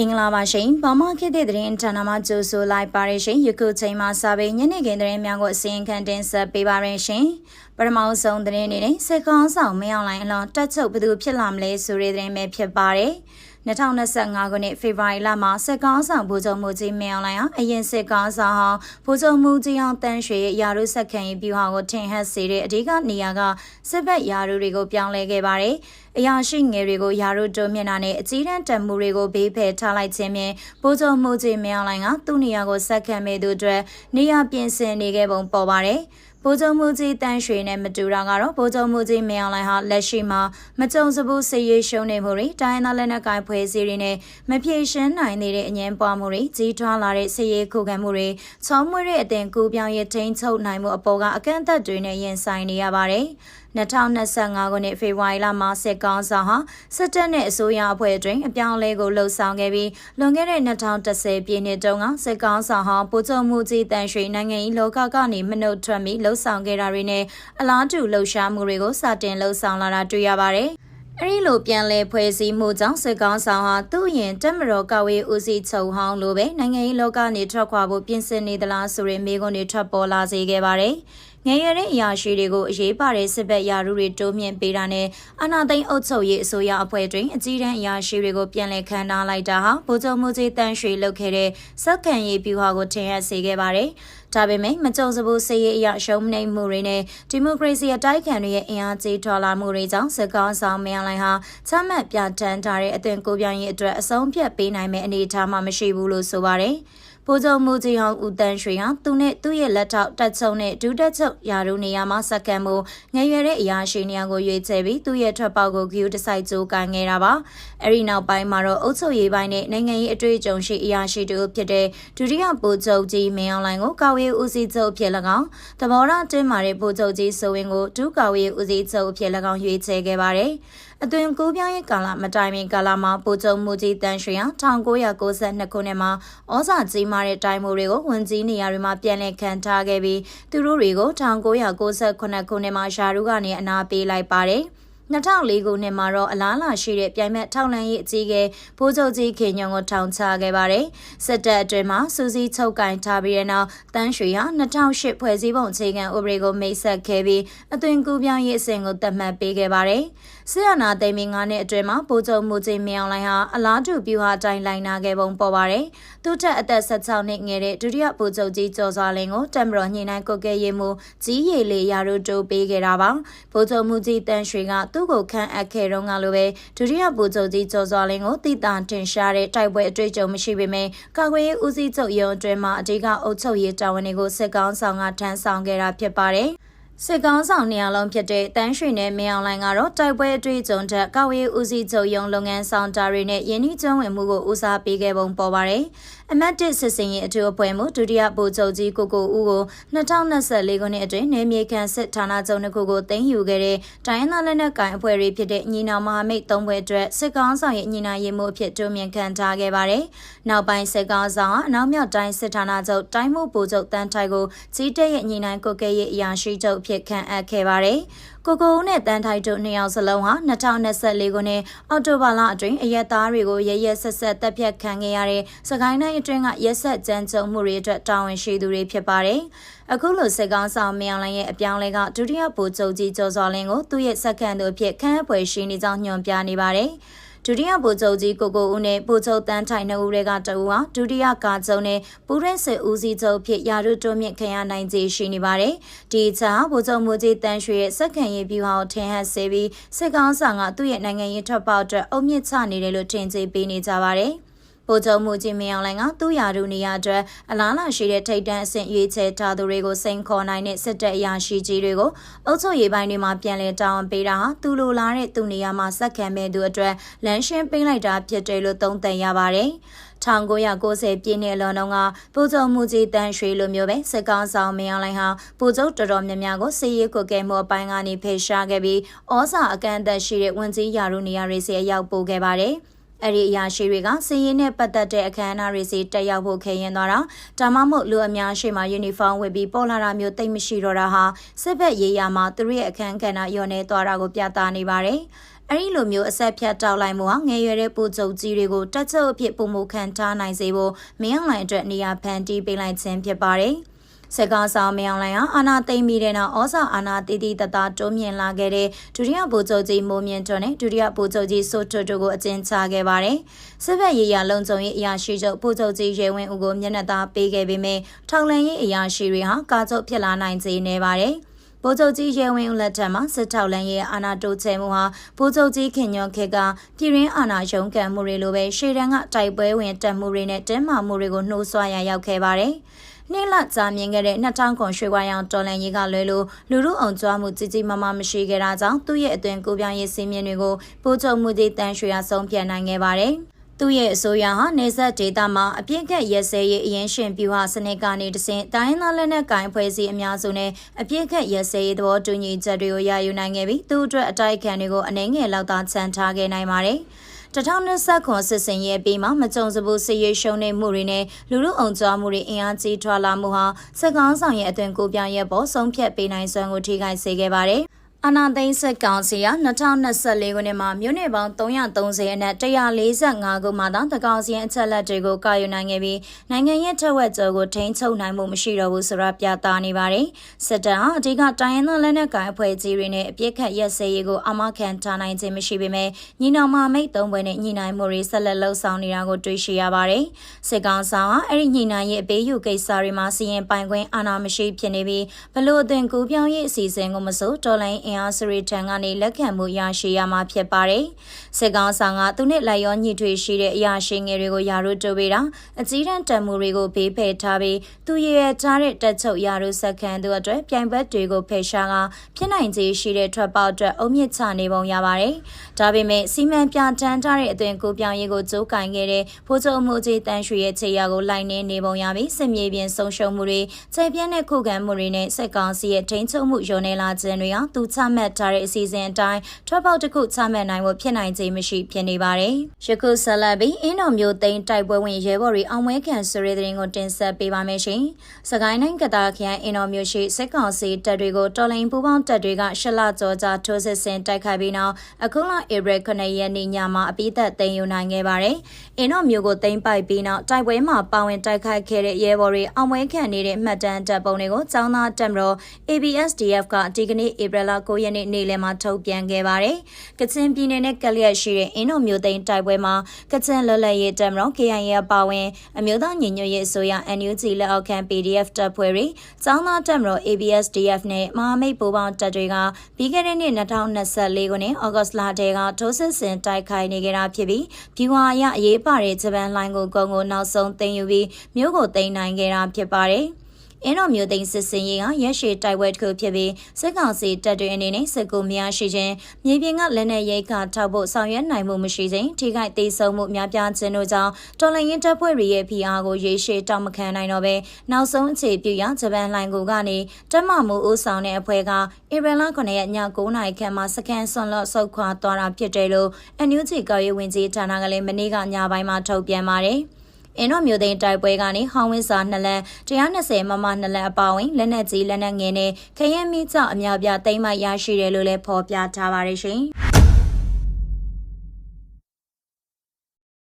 မင်္ဂလာပါရှင်။ဘာမခေတ်တဲ့သတင်းဌာနမှာကြိုဆိုလိုက်ပါရရှင်။ယခုချိန်မှာစာပေညနေခင်းသတင်းများကိုအစီရင်ခံတင်ဆက်ပေးပါရရှင်။ပထမဆုံးသတင်းအနေနဲ့စက်ကောင်းဆောင်မင်းအောင်လိုင်းအလွန်တက်ချုပ်ဘယ်သူဖြစ်လာမလဲဆိုတဲ့သတင်းပဲဖြစ်ပါတယ်။ 2025ခုနှစ်ဖေဖော်ဝါရီလမှာစစ်ကောင်းဆောင်ဗိုလ်ချုပ်မှုကြီးမင်းအောင်လှိုင်ဟာအရင်စစ်ကောင်းဆောင်ဟောင်းဗိုလ်ချုပ်မှုကြီးအောင်တန်းရွှေရဲ့ယာရုစက်ခံရေးပြုဟာကိုထင်ဟပ်စေတဲ့အဓိကနေရာကစစ်ဘက်ယာရုတွေကိုပြောင်းလဲခဲ့ပါတယ်။အရာရှိငယ်တွေကိုယာရုတိုးမြင့်တာနဲ့အကြီးတန်းတပ်မှုတွေကိုဘေးဖယ်ထားလိုက်ခြင်းဖြင့်ဗိုလ်ချုပ်မှုကြီးမင်းအောင်လှိုင်ကသူ့နေရာကိုစက်ခံမဲ့သူအတွက်နေရာပြင်ဆင်နေခဲ့ပုံပေါ်ပါတယ်။ ဗိုလ်ချုပ်မှုကြီးတန်းရွှေနဲ့မတူတာကတော့ဗိုလ်ချုပ်မှုကြီးမင်းအောင်လှိုင်ဟာလက်ရှိမှာမကြုံစဘူးစစ်ရေးရှုံးနေမှုတွေတိုင်းသားလက်နက်ကိုင်ဖွဲ့စည်းတွေနဲ့မဖြေရှင်းနိုင်သေးတဲ့အငင်းပွားမှုတွေကြီးထွားလာတဲ့စစ်ရေးခုခံမှုတွေချောင်းမွေးတဲ့အတင်ကူပြောင်းရထိန်ချုပ်နိုင်မှုအပေါ်ကအကန့်အသတ်တွေနဲ့ရင်ဆိုင်နေရပါတယ်။2025ခုနှစ်ဖေဖော်ဝါရီလမှာစစ်ကောင်ဆောင်ဟာစစ်တပ်နဲ့အစိုးရအဖွဲ့အတွင်းအပြောင်းအလဲကိုလှုံ့ဆော်ခဲ့ပြီးလွန်ခဲ့တဲ့2010ပြည့်နှစ်တုန်းကစစ်ကောင်ဆောင်ဟာပိုချုပ်မှုကြီးတန်ရွှေနိုင်ငံရေးလောကကနေမနှုတ်ထွက်ပြီးလှုံ့ဆော်ခဲ့တာတွေနဲ့အလားတူလှုပ်ရှားမှုတွေကိုစတင်လှုံ့ဆော်လာတာတွေ့ရပါတယ်။အဲဒီလိုပြန်လဲဖွဲ့စည်းမှုကြောင့်စစ်ကောင်းဆောင်ဟာသူ့ရင်တက်မတော်ကဝေးဦးစီးချုပ်ဟောင်းလိုပဲနိုင်ငံရေးလောကနေထွက်ခွာဖို့ပြင်ဆင်နေသလားဆိုတဲ့မေးခွန်းတွေထွက်ပေါ်လာစေခဲ့ပါတယ်။ ငယ်ရတဲ့အရာရှိတွေကိုအရေးပါတဲ့စစ်ဘက်ယာရုတွေတိုးမြင့်ပေးတာနဲ့အာဏာသိမ်းအုပ်ချုပ်ရေးအစိုးရအဖွဲ့တွင်အကြီးတန်းအရာရှိတွေကိုပြန်လည်ခန့်ထားလိုက်တာဟာဗိုလ်ချုပ်မှုကြီးတန်းရွှေလုပ်ခဲ့တဲ့စက်ခံရေးပြူဟာကိုထင်ဟပ်စေခဲ့ပါတယ်။ဒါပေမဲ့မကြုံစဘူးစစ်ရေးအရာရှုံးနိမ့်မှုတွေနဲ့ဒီမိုကရေစီအတိုက်ခံတွေရဲ့အင်အားကြီးထွာလာမှုတွေကြောင့်စစ်ကောင်ဆောင်မင်းလိုင်ဟာချမှတ်ပြဋ္ဌာန်းထားတဲ့အသွင်ကိုပြောင်းရေးအတွက်အဆုံးဖြတ်ပေးနိုင်မယ့်အနေအထားမှမရှိဘူးလို့ဆိုပါတယ်။ ဗိုလ်ချုပ်မှုကြီးဟောင်းဦးတန်းရွှေဟာသူနဲ့သူ့ရဲ့လက်ထောက်တက်ချုံနဲ့ဒုတက်ချုပ်ယာတို့နေရာမှာစက္ကန့်မှုငယ်ရွယ်တဲ့အရာရှိနေရာကိုရွေးချယ်ပြီးသူ့ရဲ့ထွက်ပေါက်ကိုဂယူတစိုက်ကြိုးကန်ခဲ့တာပါအဲဒီနောက်ပိုင်းမှာတော့အုပ်ချုပ်ရေးပိုင်းနဲ့နိုင်ငံရေးအတွေ့အကြုံရှိအရာရှိတို့ဖြစ်တဲ့ဒုတိယဗိုလ်ချုပ်ကြီးမင်းအောင်လှိုင်ကိုကာဝေးဦးစီးချုပ်ဖြစ်၎င်းသဘောထားတင်းမာတဲ့ဗိုလ်ချုပ်ကြီးဆိုဝင်ကိုဒုကာဝေးဦးစီးချုပ်ဖြစ်၎င်းရွေးချယ်ခဲ့ပါတယ် အသွင်ကူးပြောင်းရေးကာလမတိုင်မီကာလမှာပိုကျုံမှုကြီးတန်းရွှေဟာ1992ခုနှစ်မှာဩဇာကြီးမားတဲ့တိုင်းမှုတွေကိုဝန်ကြီးနေရာတွေမှာပြန်လည်ခံထားခဲ့ပြီးသူတို့တွေကို1998ခုနှစ်မှာရှာရုကနေအနာပေးလိုက်ပါတယ်။ 2004ခုနှစ်မှာတော့အလားလာရှိတဲ့ပြိုင်မဲ့ထောက်လန်းရေးအကြီးအကဲဘိုးချုပ်ကြီးခင်ညုံကိုထောင်ချခဲ့ပါတယ်။စစ်တပ်အတွင်းမှာစူးစီးချုပ်ကင်ထားပြီးတဲ့နောက်တန်းရွှေဟာ2008ဖွဲ့စည်းပုံအခြေခံဥပဒေကိုမိတ်ဆက်ခဲ့ပြီးအသွင်ကူးပြောင်းရေးအစဉ်ကိုသတ်မှတ်ပေးခဲ့ပါတယ်။ဆီယနာသိမ်းပြီး9နှစ်အတွင်းမှာဘိုးချုပ်မူကြီးမြောင်လိုင်းဟာအလားတူပြူဟာတိုင်းလိုက်နာခဲ့ပုံပေါ်ပါတယ်။သူ့ထက်အသက်16နှစ်ငယ်တဲ့ဒုတိယဘိုးချုပ်ကြီးကျော်စွာလင်းကိုတမတော်ညှိနှိုင်းကုတ်ကဲရေးမှုကြီးရည်လေးရာတို့တိုးပေးခဲ့တာပါ။ဘိုးချုပ်မူကြီးတန်းရွှေကသူ့ကိုခန့်အပ်ခဲ့တော့ကလိုပဲဒုတိယဗိုလ်ချုပ်ကြီးကျော်စွာလင်းကိုတည်တာတင်ရှားတဲ့တိုက်ပွဲအတွေ့အကြုံမရှိပေမဲ့ကာကွယ်ရေးဦးစီးချုပ်ရုံးအတွင်းမှာအဓိကအုပ်ချုပ်ရေးတာဝန်တွေကိုစစ်ကောင်းဆောင်ကထမ်းဆောင်ခဲ့တာဖြစ်ပါတယ် စစ်ကောင်းဆောင်နေရာလုံးဖြစ်တဲ့တန်းရွှေနဲ့မင်းအောင်လှိုင်ကတော့တိုက်ပွဲအတွေ့အကြုံတက်ကောက်ရေးဦးစီးချုပ်ရုံးလုပ်ငန်းဆောင်တာတွေနဲ့ယင်းနှီးကျွမ်းဝင်မှုကိုဦးစားပေးခဲ့ပုံပေါ်ပါတယ်။အမတ်တစ်စစ်စင်ရေးအထူးအဖွဲ့မှုဒုတိယဗိုလ်ချုပ်ကြီးကိုကိုဦးကို2024ခုနှစ်အတွင်းနေမြေခံစစ်ဌာနချုပ်တစ်ခုကိုတင်ယူခဲ့တဲ့တိုင်းသားလက်နက်ကိုင်အဖွဲ့တွေဖြစ်တဲ့ညီနောင်မဟာမိတ်သုံးဘွဲအတွက်စစ်ကောင်းဆောင်ရဲ့ညီနာရေးမှုအဖြစ်တိုးမြင့်ခံထားခဲ့ပါတယ်။နောက်ပိုင်းစစ်ကောင်းဆောင်ကအနောက်မြောက်တိုင်းစစ်ဌာနချုပ်တိုင်းမှုဗိုလ်ချုပ်တန်းထိုက်ကိုကြီးတက်ရဲ့ညီနိုင်ကိုကဲရဲ့အရာရှိချုပ်ဖြစ်ခန့်အပ်ခဲ့ပါတယ်။ကိုကိုဦးနဲ့တန်းထိုက်တို့နှစ်ယောက်စလုံးဟာ2024ခုနှစ်အောက်တိုဘာလအတွင်းအရက်သားတွေကိုရရက်ဆက်ဆက်တပ်ဖြတ်ခံခဲ့ရတဲ့စကိုင်းတိုင်းအတွင်းကရက်ဆက်ကြမ်းကြုတ်မှုတွေအတွက်တာဝန်ရှိသူတွေဖြစ်ပါတယ်။အခုလိုစစ်ကောင်းဆောင်မြောင်လိုင်းရဲ့အပြောင်းလဲကဒုတိယဗိုလ်ချုပ်ကြီးကျော်စောလင်းကိုသူ့ရဲ့စက္ကန့်တို့ဖြစ်ခန့်အပ်ပွဲရှိနေကြောင်းညွှန်ပြနေပါတယ်။ ဒုတိယဗိုလ်ချုပ်ကြီးကိုကိုဦးနဲ့ဗိုလ်ချုပ်တန်းထိုင်နှစ်ဦးတွေကတဦးဟာဒုတိယကာချုပ်နဲ့ပူရက်စစ်ဦးစီးချုပ်ဖြစ်ရာထူးတိုးမြင့်ခံရနိုင်ခြေရှိနေပါတယ်။ဒီချာဗိုလ်ချုပ်မူကြီးတန်းရွှေရဲ့စက္ကန့်ရေးပြူဟာကိုထင်ဟပ်စေပြီးစစ်ကောင်းဆောင်ကသူ့ရဲ့နိုင်ငံရေးထွက်ပေါက်အတွက်အုံမြင့်ချနေတယ်လို့ထင်ကြေးပေးနေကြပါတယ်။ ဗိုလ်ချုပ်မှုကြီးမင်းအောင်လှိုင်ကသူ့ယာရုနေရာအတွက်အလားလာရှိတဲ့ထိတ်တန့်အဆင့်ရွေးချယ်ထားသူတွေကိုစိန်ခေါ်နိုင်တဲ့စစ်တပ်အရာရှိကြီးတွေကိုအုပ်ချုပ်ရေးပိုင်းတွေမှာပြန်လည်တာဝန်ပေးတာဟာသူလိုလားတဲ့သူနေရာမှာစက်ခံမဲ့သူအတွက်လမ်းရှင်းပေးလိုက်တာဖြစ်တယ်လို့သုံးသပ်ရပါတယ်။1990ပြည့်နှစ်လွန်တုန်းကပူဇုံမှုကြီးတန်းရွှေလိုမျိုးပဲစစ်ကောင်ဆောင်မင်းအောင်လှိုင်ဟာပူဇုံတော်တော်များများကိုစစ်ရေးကိုကဲမှုအပိုင်းကနေဖေရှားခဲ့ပြီးဩဇာအကန့်အသတ်ရှိတဲ့ဝန်ကြီးယာရုနေရာတွေစီအရောက်ပို့ခဲ့ပါတယ်။ အဲ့ဒီအရာရှိတွေကစည်ရင်းနဲ့ပတ်သက်တဲ့အခမ်းအနားတွေစီတက်ရောက်ဖို့ခဲရင်သွားတာဒါမှမဟုတ်လူအများရှိမှယူနီဖောင်းဝတ်ပြီးပေါ်လာတာမျိုးတိတ်မရှိတော့တာဟာစစ်ဘက်ရေးရာမှာသူတို့ရဲ့အခမ်းကဏ္ဍညော်နေသွားတာကိုပြသနေပါတယ်အဲ့ဒီလိုမျိုးအဆက်ဖြတ်တောက်လိုက်မှုဟာငယ်ရွယ်တဲ့ပူချုပ်ကြီးတွေကိုတက်ချုပ်အဖြစ်ပုံမှုခံထားနိုင်စေဖို့မင်းအောင်လှိုင်အတွက်နေရာဖန်တီးပေးလိုက်ခြင်းဖြစ်ပါတယ်။ စကားဆောင်မအောင်လိုင်ဟာအာနာသိမ့်ပြီးတဲ့နောက်ဩဇာအာနာတည်တည်တသားတွန်းမြင့်လာခဲ့တဲ့ဒုတိယဗိုလ်ချုပ်ကြီးမိုးမြင့်ထွန်းနဲ့ဒုတိယဗိုလ်ချုပ်ကြီးစိုးထွတ်တို့ကိုအကျဉ်းချခဲ့ပါတယ်။စစ်ဘက်ရေးရာလုံခြုံရေးအရာရှိချုပ်ဗိုလ်ချုပ်ကြီးရဲဝင်းဦးကိုမျက်နှာသာပေးခဲ့ပေမဲ့ထောက်လန်ရေးအရာရှိတွေဟာကာချုပ်ဖြစ်လာနိုင်စေနေပါတယ်။ဗိုလ်ချုပ်ကြီးရဲဝင်းဦးလက်ထက်မှာစစ်ထောက်လန်းရဲ့အာဏာတိုးချဲမှုဟာဗိုလ်ချုပ်ကြီးခင်ညွန်ခေတ်ကပြည်ရင်းအာဏာရုံးကန်မှုတွေလိုပဲရှေ့တန်းကတိုက်ပွဲဝင်တက်မှုတွေနဲ့တင်းမာမှုတွေကိုနှိုးဆွရရောက်ခဲ့ပါတယ်။ နေ့လကြာမြင်ခဲ့တဲ့2000ခွန်ရွှေဝါရောင်တော်လန်ရေးကလွဲလို့လူလူအောင်ကြွားမှုကြီးကြီးမားမားမရှိခဲ့တာကြောင့်သူ့ရဲ့အတွင်ကိုပြောင်းရေးစည်းမျဉ်းတွေကိုပို့ချုပ်မှုတွေတန်ရွှေရဆုံးပြန်နိုင်ခဲ့ပါတယ်။သူ့ရဲ့အစိုးရဟာနေဆက်ဒေတာမှာအပြစ်ကက်ရဲစဲရေးအရင်ရှင်ပြူဟာစနစ်ကနေတစဉ်တိုင်းသားလက်နက်ကိုင်ဖွဲ့စည်းအများစုနဲ့အပြစ်ကက်ရဲစဲရေးသဘောတူညီချက်တွေကိုရယူနိုင်ခဲ့ပြီးသူ့အတွက်အတိုက်ခံတွေကိုအနှဲငယ်လောက်သာချန်ထားခဲ့နိုင်ပါတယ်။ 2020ခွန်စစ်စင်ရဲ့ပြီးမှမကြုံစဘူးစစ်ရေးရှုံးနေမှုတွေနဲ့လူလူအောင်ကြွားမှုတွေအင်အားကြီးထွာလာမှုဟာစက်ကောင်းဆောင်ရဲ့အသွင်ကိုပြောင်းရဲ့ပေါ်ဆုံးဖြတ်ပေးနိုင်စွမ်းကိုထိခိုက်စေခဲ့ပါတယ်။ အာနာသိန်းစစ်ကောင်စီက2024ခုနှစ်မှာမြို့နယ်ပေါင်း330အနက်145ခုမှသာတကောင်စီအချက်လက်တွေကိုကာယူနိုင်ခဲ့ပြီးနိုင်ငံရဲ့ထက်ဝက်ကျော်ကိုထိန်းချုပ်နိုင်မှုမရှိတော့ဘူးဆိုတာပြသနေပါတယ်။စစ်တပ်ဟာအဓိကတိုင်းရင်းသားလက်နက်ကိုင်အဖွဲ့အစည်းတွေနဲ့အပြစ်ခတ်ရက်စဲရေးကိုအမခံထားနိုင်ခြင်းမရှိပေမဲ့ညီနောင်မမိတ်သုံးဘွဲနဲ့ညီနိုင်မှုတွေဆက်လက်လှုပ်ဆောင်နေတာကိုတွေ့ရှိရပါတယ်။စစ်ကောင်ဆောင်ဟာအဲ့ဒီညီနိုင်ရဲ့အပေးယူကိစ္စတွေမှာစီရင်ပိုင်ခွင့်အာဏာမရှိဖြစ်နေပြီးဘလို့အသွင်ကူးပြောင်းရေးအစီအစဉ်ကိုမစိုးတော်လိုင်းအင်အားစုတွေထံကနေလက်ခံမှုရရှိရမှာဖြစ်ပါတယ်။စစ်ကောင်ဆောင်ကသူနဲ့လိုက်ရောညှိထွေရှိတဲ့အရာရှိငယ်တွေကိုယာရုတိုးပေးတာအကြီးတန်းတံမှုတွေကိုဘေးဖယ်ထားပြီးသူရရထားတဲ့တက်ချုပ်ယာရုစက္ကန်သူအတွက်ပြိုင်ဘက်တွေကိုဖယ်ရှားကဖြစ်နိုင်ခြေရှိတဲ့ထွက်ပေါက်အတွက်အုံမြင့်ချနေပုံရပါတယ်။ဒါပေမဲ့စီမံပြဋ္ဌာန်းထားတဲ့အသွင်ကိုပြောင်းရေးကိုကြိုးကင်ခဲ့တဲ့ဖိုးချုပ်မှုကြီးတန်းရွှေရဲ့ခြေရာကိုလိုက်နေနေပုံရပြီးစစ်မြေပြင်ဆုံးရှုံးမှုတွေခြေပြင်းတဲ့ခုခံမှုတွေနဲ့စစ်ကောင်စီရဲ့ထိန်းချုပ်မှုယုံနေလာခြင်းတွေဟာသူချမှတ်ထားတဲ့အစီအစဉ်အတိုင်းထွက်ပေါက်တစ်ခုချမှတ်နိုင်ဖို့ဖြစ်နိုင်ခြင်းမရှိဖြစ်နေပါတယ်။ယခုဆက်လက်ပြီးအင်းတော်မျိုးသိန်းတိုက်ပွဲဝင်ရဲဘော်တွေအောင်ဝဲခံဆိုတဲ့တဲ့ရင်ကိုတင်ဆက်ပေးပါမယ်ရှင်။စကိုင်းတိုင်းကတာခရိုင်အင်းတော်မျိုးရှိစစ်ကောင်စီတပ်တွေကိုတော်လိုင်းပူးပေါင်းတပ်တွေကရှလကြောကြာထိုးစစ်ဆင်တိုက်ခိုက်ပြီးနောက်အခုလဧပြီ9ရက်နေ့ညမှာအပိသက်သိမ်းယူနိုင်ခဲ့ပါတယ်။အင်းတော်မျိုးကိုသိမ်းပိုက်ပြီးနောက်တိုက်ပွဲမှာပါဝင်တိုက်ခိုက်ခဲ့တဲ့ရဲဘော်တွေအောင်ဝဲခံနေတဲ့မှတ်တမ်းတပ်ပုံတွေကိုចောင်းသားတပ်မတော် ABSDF ကဒီကနေ့ဧပြီလ9ရက်နေ့နေ့လယ်မှာထုတ်ပြန်ခဲ့ပါတယ်။ကချင်ပြည်နယ်နဲ့ကလျက်ရှိတဲ့အင်းတော်မျိုးသိန်းတိုက်ပွဲမှာကချင်လွတ်လပ်ရေးတပ်မတော် KIA ပါဝင်အမျိုးသားညီညွတ်ရေးအစိုးရ NUG လက်အောက်ခံ PDF တပ်ဖွဲ့တွေ၊ចောင်းသားတပ်မတော် ABSDF နဲ့မဟာမိတ်ပူးပေါင်းတပ်တွေကပြီးခဲ့တဲ့နှစ်2024ခုနှစ်ဩဂတ်လတည်းကထိုးစစ်ဆင်တိုက်ခိုက်နေကြတာဖြစ်ပြီးပြည်ဝါရအရေးပါတဲ့ဂျပန်လိုင်းကိုကုန်းကိုနောက်ဆုံးသိမ်းယူပြီးမြို့ကိုသိမ်းနိုင်ခဲ့တာဖြစ်ပါတယ်။ အင်းတော်မျိုးသိန်းစစ်စင်ရေးကရက်ရှည်တိုက်ပွဲတစ်ခုဖြစ်ပြီးစစ်ကောင်စီတပ်တွေအနေနဲ့စစ်ကူများရှိခြင်းမြေပြင်ကလက်နက်ရိတ်ခထောက်ဖို့ဆောင်ရွက်နိုင်မှုမရှိခြင်းထိခိုက်သေးဆုံးမှုများပြားခြင်းတို့ကြောင့်တော်လှန်ရေးတပ်ဖွဲ့တွေရဲ့ဖိအားကိုရေရှည်တောက်မခံနိုင်တော့ဘဲနောက်ဆုံးအခြေပြုရဂျပန်လိုင်ကိုကနေတက်မမှုဦးဆောင်တဲ့အဖွဲ့ကဧပြီလ9ရက်ည9နာရီခန့်မှာစကန်ဆွန်လော့ဆုတ်ခွာသွားတာဖြစ်တယ်လို့အန်ယူဂျီကော်ရေးဝင်ကြီးဌာနကလည်းမနေ့ကညပိုင်းမှာထုတ်ပြန်ပါတယ်။ အင်းတော်မျိုးသိန်းတိုက်ပွဲကနေဟောင်းဝင်းစာနှစ်လန်120မမနှစ်လန်အပါဝင်လက်နက်ကြီးလက်နက်ငယ်နဲ့ခရဲမိကြောင့်အများပြသိမ်းမရရှိတယ်လို့လည်းဖော်ပြထားပါတယ်ရှင်။